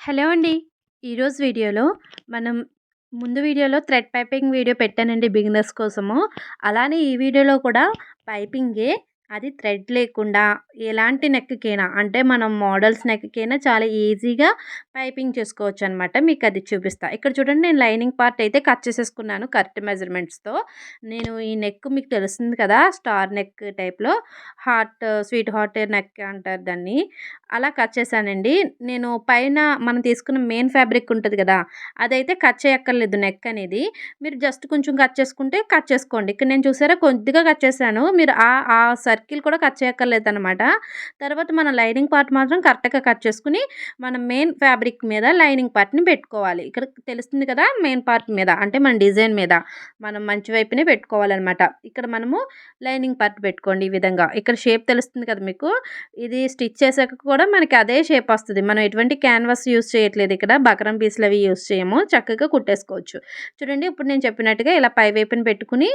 Hello అండి. ఈరోజు వీడియోలో మనం ముందు వీడియోలో థ్రెడ్ పైపింగ్ వీడియో పెట్టానండి బిగినర్స్ కోసము. అలానే ఈ వీడియోలో కూడా పైపింగే అది థ్రెడ్ లేకుండా ఎలాంటి నెక్కకైనా అంటే మనం మోడల్స్ నెక్కకైనా చాలా ఈజీగా పైపింగ్ చేసుకోవచ్చు అనమాట మీకు అది చూపిస్తా. ఇక్కడ చూడండి నేను లైనింగ్ పార్ట్ అయితే కట్ చేసేసుకున్నాను కరెక్ట్ మెజర్మెంట్స్తో. నేను ఈ నెక్ మీకు తెలుస్తుంది కదా స్టార్ నెక్ టైప్లో హాట్ స్వీట్ హాట్ నెక్ అంటారు దాన్ని. అలా కట్ చేశానండి. నేను పైన మనం తీసుకున్న మెయిన్ ఫ్యాబ్రిక్ ఉంటుంది కదా అదైతే కట్ చేయక్కర్లేదు నెక్ అనేది. మీరు జస్ట్ కొంచెం కట్ చేసుకుంటే కట్ చేసుకోండి. ఇక్కడ నేను చూసారా కొద్దిగా కట్ చేశాను. మీరు ఆ ఆ సర్కిల్ కూడా కట్ చేయక్కర్లేదు అనమాట తర్వాత మన లైనింగ్ పార్ట్ మాత్రం కరెక్ట్గా కట్ చేసుకుని మనం మెయిన్ ఫ్యాబ్రిక్ మీద లైనింగ్ పార్ట్ని పెట్టుకోవాలి. ఇక్కడ తెలుస్తుంది కదా మెయిన్ పార్ట్ మీద అంటే మన డిజైన్ మీద మనం మంచి వైపునే పెట్టుకోవాలన్నమాట. ఇక్కడ మనము లైనింగ్ పార్ట్ పెట్టుకోండి ఈ విధంగా. ఇక్కడ షేప్ తెలుస్తుంది కదా మీకు? ఇది స్టిచ్ చేసాక కూడా మనకి అదే షేప్ వస్తుంది. మనం ఎటువంటి క్యాన్వాస్ యూస్ చేయట్లేదు ఇక్కడ. బకరం పీసులు అవి యూస్ చేయము. చక్కగా కుట్టేసుకోవచ్చు. చూడండి ఇప్పుడు నేను చెప్పినట్టుగా ఇలా పై వైపున పెట్టుకుని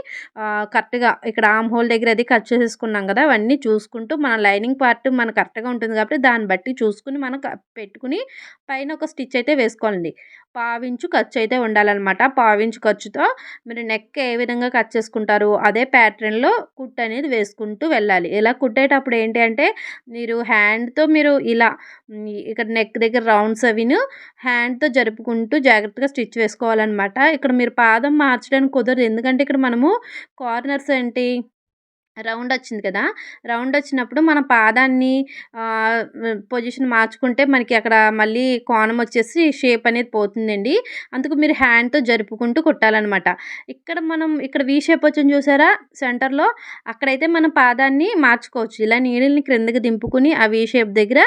కరెక్ట్గా ఇక్కడ ఆమ్ హోల్ దగ్గర అది కట్ చేసేసుకున్నాం కదా అవన్నీ చూసుకుంటూ మన లైనింగ్ పార్ట్ మన కరెక్ట్గా ఉంటుంది కాబట్టి దాన్ని బట్టి చూసుకుని మనం పెట్టుకుని పైన ఒక స్టిచ్ అయితే వేసుకోవాలండి. పావించు ఖర్చు అయితే ఉండాలన్నమాట. పావించు ఖర్చుతో మీరు నెక్ ఏ విధంగా కట్ చేసుకుంటారు అదే ప్యాటర్న్లో కుట్ అనేది వేసుకుంటూ వెళ్ళాలి. ఇలా కుట్టేటప్పుడు ఏంటి అంటే మీరు హ్యాండ్తో మీరు ఇలా ఇక్కడ నెక్ దగ్గర రౌండ్స్ అవిను హ్యాండ్తో జరుపుకుంటూ జాగ్రత్తగా స్టిచ్ వేసుకోవాలన్నమాట. ఇక్కడ మీరు పాదం మార్చడానికి కుదరదు. ఎందుకంటే ఇక్కడ మనము కార్నర్స్ ఏంటి రౌండ్ వచ్చింది కదా! రౌండ్ వచ్చినప్పుడు మన పాదాన్ని పొజిషన్ మార్చుకుంటే మనకి అక్కడ మళ్ళీ కోణం వచ్చేసి షేప్ అనేది పోతుందండి. అందుకు మీరు హ్యాండ్తో జరుపుకుంటూ కుట్టాలన్నమాట. ఇక్కడ మనం ఇక్కడ వీ షేప్ వచ్చింది చూసారా? సెంటర్లో అక్కడైతే మనం పాదాన్ని మార్చుకోవచ్చు. ఇలా నీడిల్ని క్రిందకి దింపుకుని ఆ వీ షేప్ దగ్గర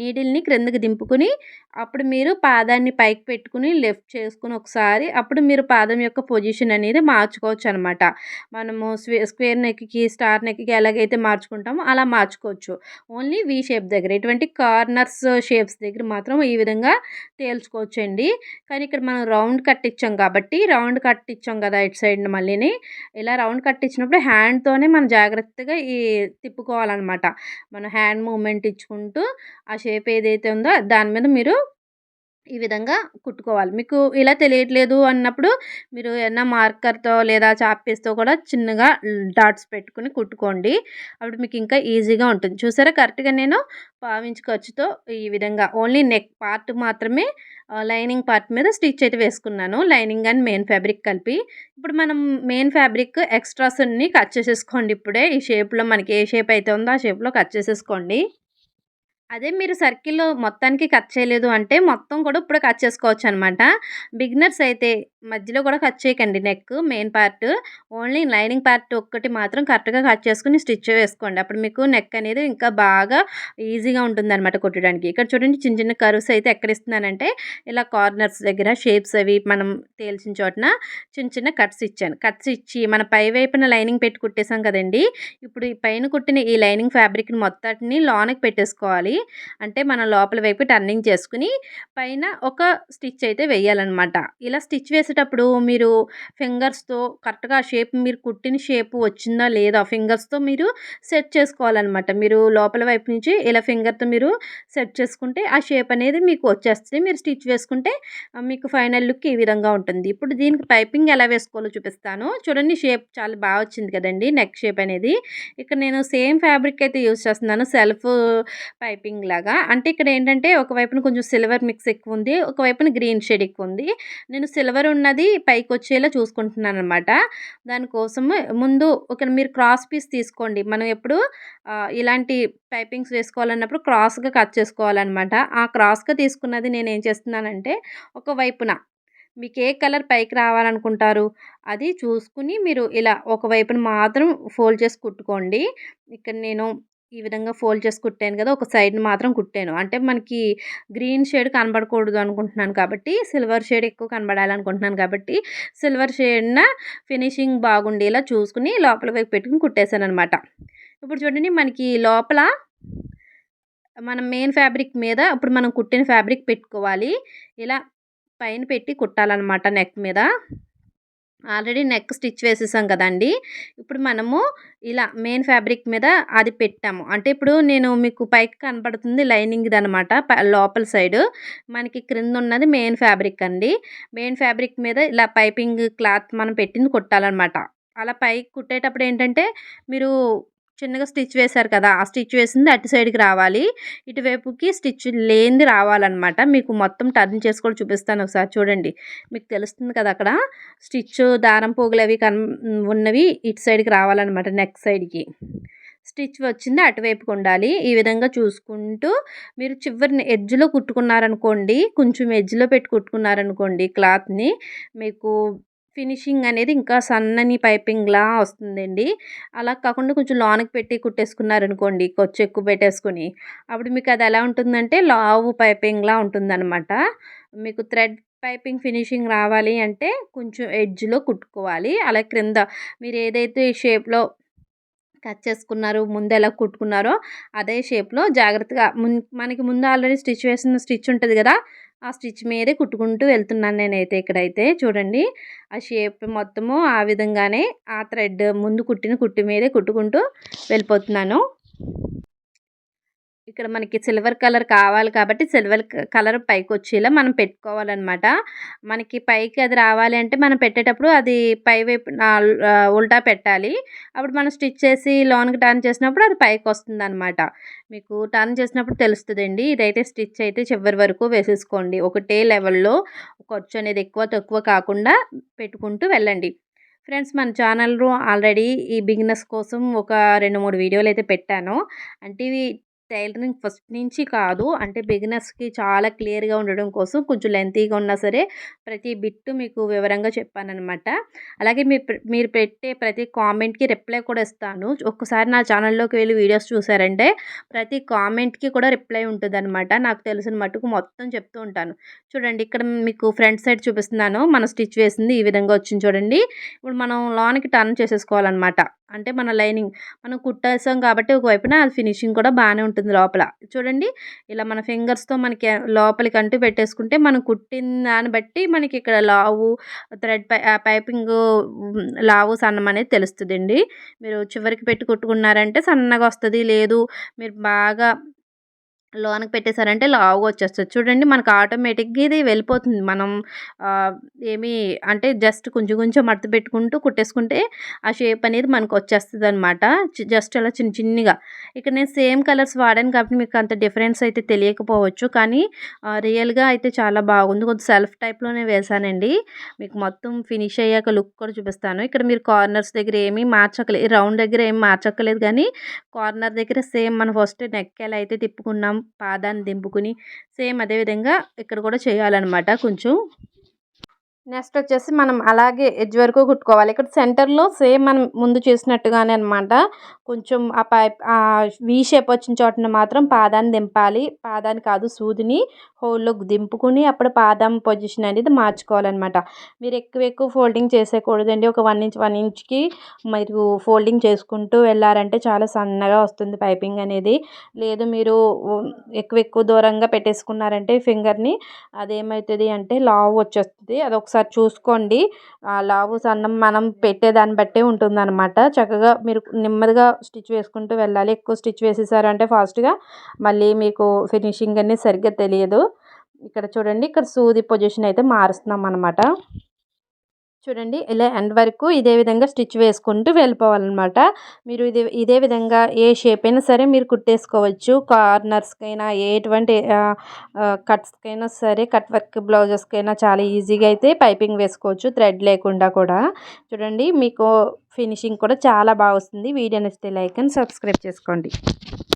నీడిల్ని క్రిందకి దింపుకుని అప్పుడు మీరు పాదాన్ని పైకి పెట్టుకుని లెఫ్ట్ చేసుకుని ఒకసారి అప్పుడు మీరు పాదం యొక్క పొజిషన్ అనేది మార్చుకోవచ్చు అనమాట మనము స్క్వేర్ నెక్కి స్టార్ నెక్కి ఎలాగైతే మార్చుకుంటామో అలా మార్చుకోవచ్చు. ఓన్లీ వీ షేప్ దగ్గర ఇటువంటి కార్నర్స్ షేప్స్ దగ్గర మాత్రం ఈ విధంగా తేల్చుకోవచ్చు అండి కానీ ఇక్కడ మనం రౌండ్ కట్ ఇచ్చాం కాబట్టి రౌండ్ కట్ ఇచ్చాం కదా ఇటు సైడ్ మళ్ళీని ఇలా రౌండ్ కట్ ఇచ్చినప్పుడు హ్యాండ్తోనే మనం జాగ్రత్తగా ఈ తిప్పుకోవాలన్నమాట మనం హ్యాండ్ మూమెంట్ ఇచ్చుకుంటూ ఆ షేప్ ఏదైతే ఉందో దాని మీద మీరు ఈ విధంగా కుట్టుకోవాలి. మీకు ఇలా తెలియట్లేదు అన్నప్పుడు మీరు ఏమన్నా మార్కర్తో లేదా చాపీస్తో కూడా చిన్నగా డాట్స్ పెట్టుకుని కుట్టుకోండి. అప్పుడు మీకు ఇంకా ఈజీగా ఉంటుంది. చూసారా? కరెక్ట్గా నేను పావించి ఖర్చుతో ఈ విధంగా ఓన్లీ నెక్ పార్ట్ మాత్రమే లైనింగ్ పార్ట్ మీద స్టిచ్ అయితే వేసుకున్నాను. లైనింగ్ అండ్ మెయిన్ ఫ్యాబ్రిక్ కలిపి. ఇప్పుడు మనం మెయిన్ ఫ్యాబ్రిక్ ఎక్స్ట్రాస్ అన్ని కట్ చేసేసుకోండి ఇప్పుడే. ఈ షేప్లో మనకి ఏ షేప్ అయితే ఉందో ఆ షేప్లో కట్ చేసేసుకోండి. అదే మీరు సర్కిల్ మొత్తానికి కట్ చేయలేదు అంటే మొత్తం కూడా ఇప్పుడు కట్ చేసుకోవచ్చు అనమాట బిగినర్స్ అయితే మధ్యలో కూడా కట్ చేయకండి neck main part. Only lining part ఒక్కటి మాత్రం కరెక్ట్గా కట్ చేసుకుని స్టిచ్ వేసుకోండి. అప్పుడు మీకు నెక్ అనేది ఇంకా బాగా ఈజీగా ఉంటుంది అనమాట కుట్టడానికి. ఇక్కడ చూడండి చిన్న చిన్న కరువుస్ అయితే ఎక్కడ ఇస్తున్నానంటే ఇలా కార్నర్స్ దగ్గర షేప్స్ అవి మనం తేల్చిన చోటన చిన్న చిన్న కట్స్ ఇచ్చాను. కట్స్ ఇచ్చి మన పై వైపున లైనింగ్ పెట్టి కుట్టేసాం కదండి. ఇప్పుడు ఈ పైన కుట్టిన ఈ లైనింగ్ ఫ్యాబ్రిక్ని మొత్తాన్ని లోనకి పెట్టేసుకోవాలి. అంటే మనం లోపల వైపు టర్నింగ్ చేసుకుని పైన ఒక స్టిచ్ అయితే వేయాలన్నమాట. ఇలా స్టిచ్ వేసేటప్పుడు మీరు ఫింగర్స్తో కరెక్ట్గా షేప్ మీరు కుట్టిన షేప్ వచ్చిందా లేదా ఫింగర్స్తో మీరు సెట్ చేసుకోవాలన్నమాట. మీరు లోపల వైపు నుంచి ఇలా ఫింగర్తో మీరు సెట్ చేసుకుంటే ఆ షేప్ అనేది మీకు వచ్చేస్తుంది. మీరు స్టిచ్ వేసుకుంటే మీకు ఫైనల్ లుక్ ఈ విధంగా ఉంటుంది. ఇప్పుడు దీనికి పైపింగ్ ఎలా వేసుకోవాలో చూపిస్తాను. చూడండి షేప్ చాలా బాగా వచ్చింది కదండి నెక్ షేప్ అనేది. ఇక్కడ నేను సేమ్ ఫ్యాబ్రిక్ అయితే యూజ్ చేస్తున్నాను. సెల్ఫ్ పైపింగ్ పైపింగ్ లాగా. అంటే ఇక్కడ ఏంటంటే ఒకవైపున కొంచెం సిల్వర్ మిక్స్ ఎక్కువ ఉంది ఒకవైపున గ్రీన్ షేడ్ ఎక్కువ ఉంది. నేను సిల్వర్ ఉన్నది పైకి వచ్చేలా చూసుకుంటున్నాను అనమాట దానికోసం ముందు ఒక మీరు క్రాస్ పీస్ తీసుకోండి. మనం ఎప్పుడు ఇలాంటి పైపింగ్స్ వేసుకోవాలన్నప్పుడు క్రాస్గా కట్ చేసుకోవాలన్నమాట. ఆ క్రాస్గా తీసుకున్నది నేను ఏం చేస్తున్నానంటే ఒకవైపున మీకు ఏ కలర్ పైకి రావాలనుకుంటారు అది చూసుకుని మీరు ఇలా ఒకవైపున మాత్రం ఫోల్డ్ చేసి కుట్టుకోండి. ఇక్కడ నేను ఈ విధంగా ఫోల్డ్ చేసి కుట్టాను కదా ఒక సైడ్ని మాత్రం కుట్టాను. అంటే మనకి గ్రీన్ షేడ్ కనబడకూడదు అనుకుంటున్నాను కాబట్టి సిల్వర్ షేడ్ ఎక్కువ కనబడాలనుకుంటున్నాను కాబట్టి సిల్వర్ షేడ్న ఫినిషింగ్ బాగుండేలా చూసుకుని లోపల వైపు పెట్టుకుని కుట్టేశాను అనమాట ఇప్పుడు చూడండి మనకి లోపల మనం మెయిన్ ఫ్యాబ్రిక్ మీద ఇప్పుడు మనం కుట్టిన ఫ్యాబ్రిక్ పెట్టుకోవాలి. ఇలా పైన పెట్టి కుట్టాలన్నమాట నెక్ మీద. ఆల్రెడీ నెక్ స్టిచ్ వేసేసాం కదండి. ఇప్పుడు మనము ఇలా మెయిన్ ఫ్యాబ్రిక్ మీద అది పెట్టాము. అంటే ఇప్పుడు నేను మీకు పైకి కనపడుతుంది లైనింగ్ అనమాట లోపల సైడ్. మనకి క్రింద ఉన్నది మెయిన్ ఫ్యాబ్రిక్ అండి. మెయిన్ ఫ్యాబ్రిక్ మీద ఇలా పైపింగ్ క్లాత్ మనం పెట్టింది కుట్టాలన్నమాట. అలా పైకి కుట్టేటప్పుడు ఏంటంటే మీరు చిన్నగా స్టిచ్ వేశారు కదా ఆ స్టిచ్ వేసింది అటు సైడ్కి రావాలి. ఇటువైపుకి స్టిచ్ లేనిది రావాలన్నమాట. మీకు మొత్తం టర్న్ చేసి కూడా చూపిస్తాను ఒకసారి చూడండి. మీకు తెలుస్తుంది కదా అక్కడ? స్టిచ్ దారం పోగులు అవి కన్ ఉన్నవి ఇటు సైడ్కి రావాలన్నమాట నెక్ సైడ్కి స్టిచ్ వచ్చింది అటువైపుకి ఉండాలి. ఈ విధంగా చూసుకుంటూ మీరు చివరిని ఎడ్జ్లో కుట్టుకున్నారనుకోండి కొంచెం ఎడ్జ్లో పెట్టి కుట్టుకున్నారనుకోండి క్లాత్ని మీకు ఫినిషింగ్ అనేది ఇంకా సన్నని పైపింగ్లా వస్తుందండి. అలా కాకుండా కొంచెం లోనకి పెట్టి కుట్టేసుకున్నారనుకోండి కొంచెం ఎక్కువ పెట్టేసుకొని అప్పుడు మీకు అది ఎలా ఉంటుందంటే లావు పైపింగ్లా ఉంటుందన్నమాట. మీకు థ్రెడ్ పైపింగ్ ఫినిషింగ్ రావాలి అంటే కొంచెం ఎడ్జ్లో కుట్టుకోవాలి. అలా క్రింద మీరు ఏదైతే షేప్లో కట్ చేసుకున్నారు ముందు ఎలా కుట్టుకున్నారో అదే షేప్లో జాగ్రత్తగా మున్ మనకి ముందు ఆల్రెడీ స్టిచ్ వేసిన స్టిచ్ ఉంటుంది కదా ఆ స్టిచ్ మీదే కుట్టుకుంటూ వెళ్తున్నాను నేనైతే ఇక్కడైతే. చూడండి ఆ షేప్ మొత్తము ఆ విధంగానే ఆ థ్రెడ్ ముందు కుట్టిన కుట్టి మీదే కుట్టుకుంటూ వెళ్ళిపోతున్నాను. ఇక్కడ మనకి సిల్వర్ కలర్ కావాలి కాబట్టి సిల్వర్ కలర్ పైకి వచ్చేలా మనం పెట్టుకోవాలన్నమాట. మనకి పైకి అది రావాలి అంటే మనం పెట్టేటప్పుడు అది పై వైపు ఉల్టా పెట్టాలి. అప్పుడు మనం స్టిచ్ చేసి లోన్కి టర్న్ చేసినప్పుడు అది పైకి వస్తుంది అనమాట మీకు టర్న్ చేసినప్పుడు తెలుస్తుందండి. ఇదైతే స్టిచ్ అయితే చివరి వరకు వేసేసుకోండి. ఒకటే లెవెల్లో ఖర్చు అనేది ఎక్కువ తక్కువ కాకుండా పెట్టుకుంటూ వెళ్ళండి. ఫ్రెండ్స్ మన ఛానల్లో ఆల్రెడీ ఈ బిగినర్స్ కోసం ఒక రెండు మూడు వీడియోలు అయితే పెట్టాను. అంటే ఇవి టైలరింగ్ ఫస్ట్ నుంచి కాదు. అంటే బిగినర్స్కి చాలా క్లియర్గా ఉండడం కోసం కొంచెం లెంతీగా ఉన్నా సరే ప్రతి బిట్టు మీకు వివరంగా చెప్పానమాట అలాగే మీరు పెట్టే ప్రతి కామెంట్కి రిప్లై కూడా ఇస్తాను. ఒక్కసారి నా ఛానల్లోకి వెళ్ళి వీడియోస్ చూసారంటే ప్రతి కామెంట్కి కూడా రిప్లై ఉంటుందనమాట నాకు తెలిసిన మటుకు మొత్తం చెప్తూ ఉంటాను. చూడండి ఇక్కడ మీకు ఫ్రంట్ సైడ్ చూపిస్తున్నాను. మన స్టిచ్ వేసింది ఈ విధంగా వచ్చింది చూడండి. ఇప్పుడు మనం లోనికి టర్న్ చేసేసుకోవాలన్నమాట. అంటే మన లైనింగ్ మనం కుట్టేసాం కాబట్టి ఒకవైపున అది ఫినిషింగ్ కూడా బాగానే ఉంటుంది లోపల. చూడండి ఇలా మన ఫింగర్స్తో మనకి లోపలికి అంటూ పెట్టేసుకుంటే మనం కుట్టిన దాన్ని బట్టి మనకి ఇక్కడ లావు థ్రెడ్ పై పైపింగ్ లావు సన్నం అనేది తెలుస్తుందండి. మీరు చివరికి పెట్టి కుట్టుకున్నారంటే సన్నగా వస్తుంది లేదు మీరు బాగా లోనకి పెట్టేశారంటే లావుగా వచ్చేస్తుంది చూడండి మనకు ఆటోమేటిక్గా ఇది వెళ్ళిపోతుంది. మనం ఏమి అంటే జస్ట్ కొంచెం కొంచెం మడత పెట్టుకుంటూ కుట్టేసుకుంటే ఆ షేప్ అనేది మనకు వచ్చేస్తుంది అనమాట జస్ట్ అలా చిన్న చిన్నగా. ఇక్కడ నేను సేమ్ కలర్స్ వాడాను కాబట్టి మీకు అంత డిఫరెన్స్ అయితే తెలియకపోవచ్చు. కానీ రియల్గా అయితే చాలా బాగుంది. కొంచెం సెల్ఫ్ టైప్లోనే వేసానండి మీకు మొత్తం ఫినిష్ అయ్యాక లుక్ కూడా చూపిస్తాను. ఇక్కడ మీరు కార్నర్స్ దగ్గర ఏమీ మార్చకలేదు రౌండ్ దగ్గర ఏమి మార్చక్కలేదు కానీ కార్నర్ దగ్గర సేమ్ మనం ఫస్ట్ నెక్ ఎలా అయితే తిప్పుకున్నాం. పాదాన్ని దింపుకుని సేమ్ అదేవిధంగా ఇక్కడ కూడా చేయాలన్నమాట కొంచెం. నెక్స్ట్ వచ్చేసి మనం అలాగే ఎడ్జ్ వరకు కుట్టుకోవాలి. ఇక్కడ సెంటర్లో సేమ్ మనం ముందు చేసినట్టుగానే అనమాట కొంచెం ఆ పైప్ ఆ వీ షేప్ వచ్చిన చోటన మాత్రం పాదాన్ని దింపాలి. పాదాన్ని కాదు సూదిని హోల్లో దింపుకుని అప్పుడు పాదం పొజిషన్ అనేది మార్చుకోవాలన్నమాట. మీరు ఎక్కువ ఎక్కువ ఫోల్డింగ్ చేసేయకూడదండి. ఒక వన్ ఇంచ్ వన్ ఇంచ్కి మీరు ఫోల్డింగ్ చేసుకుంటూ వెళ్ళారంటే చాలా సన్నగా వస్తుంది పైపింగ్ అనేది. లేదు మీరు ఎక్కువ ఎక్కువ దూరంగా పెట్టేసుకున్నారంటే ఫింగర్ని అదేమవుతుంది అంటే లావు వచ్చేస్తుంది. అది ఒకసారి చూసుకోండి లావు సన్నం మనం పెట్టేదాన్ని బట్టే ఉంటుందన్నమాట. చక్కగా మీరు నెమ్మదిగా స్టిచ్ వేసుకుంటూ వెళ్ళాలి. ఎక్కువ స్టిచ్ వేసేసారంటే ఫాస్ట్గా మళ్ళీ మీకు ఫినిషింగ్ అనేది సరిగ్గా తెలియదు. ఇక్కడ చూడండి ఇక్కడ సూది పొజిషన్ అయితే మారుస్తున్నాం అనమాట చూడండి ఇలా ఎండ్ వరకు ఇదే విధంగా స్టిచ్ వేసుకుంటూ వెళ్ళిపోవాలన్నమాట. మీరు ఇది ఇదే విధంగా ఏ షేప్ అయినా సరే మీరు కుట్టేసుకోవచ్చు. కార్నర్స్కైనా ఎటువంటి కట్స్కైనా సరే కట్ వర్క్ బ్లౌజెస్కైనా చాలా ఈజీగా అయితే పైపింగ్ వేసుకోవచ్చు థ్రెడ్ లేకుండా కూడా. చూడండి మీకు ఫినిషింగ్ కూడా చాలా బాగా వస్తుంది. వీడియో నచ్చితే లైక్ అండ్ సబ్స్క్రైబ్ చేసుకోండి.